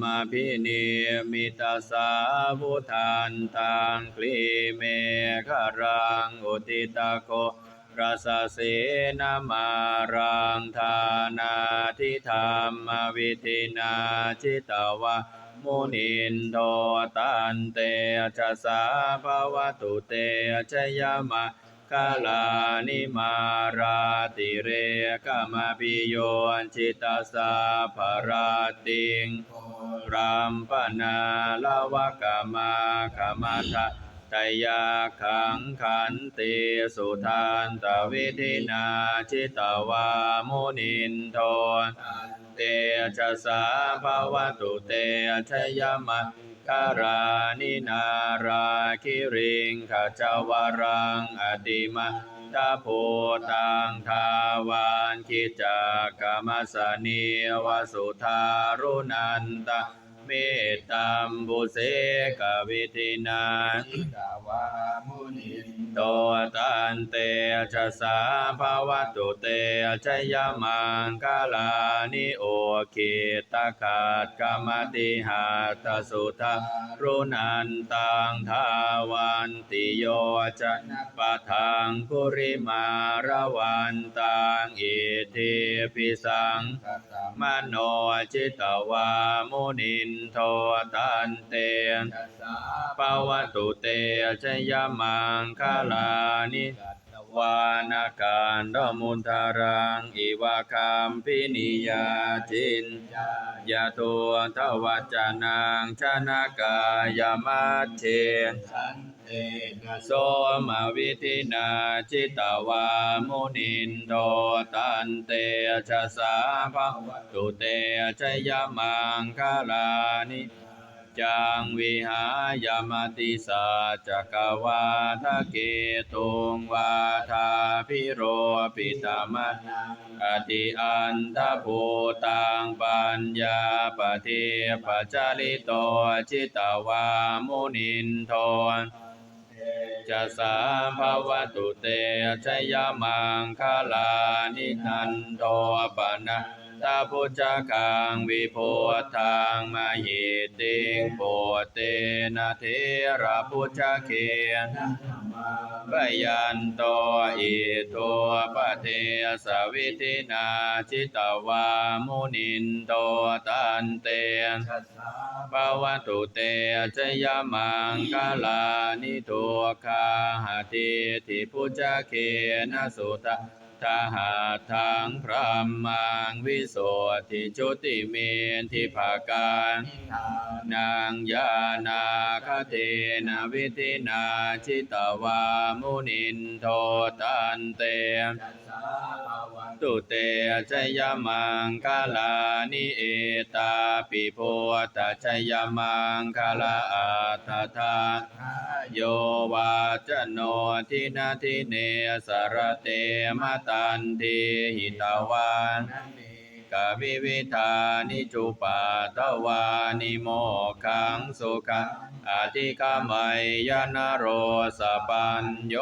มาพิเนมิตาสาวุทานตังคลีเมฆรังอุติตาโกรัสเสนามารังธานาทิธรรมวิธินาจิตวะมุนินโทตันเตชะสาภวตุเตชะยมะ กาลานิมาราติเรกามปิโยจิตตสาภราติงรัมปนาลวะกามาขมาทะตยาขังขันติสุทานตวิธินาจิตตวามุนินโทเตชะสาภาวะตุเตชะยมะ การานินาราคิริงขจาวรังอติมาตาโพตังทาวานคิจากรรมสนีวสุธารุนันตะเมตตามบุเสกวิธินาทิาวามุนิ โตตันเตชะสาภาวะตุเตชะยามังกาลานิโอคิตาขาดกรรมติหาตสุทารุนันตังทาวันติโยจะปะทังกุริมาระวันตังอิทิปิสังมโนจิตวามุนินโทตันเตจัสาปาวตุเตชยมังคาลานิวานาการดมุนทารังอิวาคามพินิยาจินจายะตัวทวัจจางชนากายามัชเชนโสมาวิธินาจิตวามุนินโทตันเตชะสาภวตุเตชยมังคลานิ จังวิหายามติสาจักวาทะเกตุงวาทาพิโรปิตามัตนังอติอันทภูตังปัญญาปเทปจาริโตจิตวามุนินโทเตจะสาภาวตุเตชยมังคลานิทันโตปนะ ตาพุจกังวิโพธังมหิติงโปเตนะเทระพุจเคนนปยันโตอิโตปะเทสวิธินาจิตวามุนินโตตันเตจัสสาภาวตุเตชยมังคาลานิทุกขาหติทิพุจเคนสุตะ ทหาทังพระมังวิโสทิจุติเมนทิภาการนิทานนางยานาคเทนาวิธินาชิตวามุนินโทตันเตจัสสาภาวันตุเตชยมังคาลานิเอตาปิโพตชยมังคาลาอัตถาทาโยวาจโนทินาทิเนสรเตมตันทีหิตวานนันเมกวิวิธานิจุปาตวานิโมขังสุขังอธิกามัยยนโรสปัญโย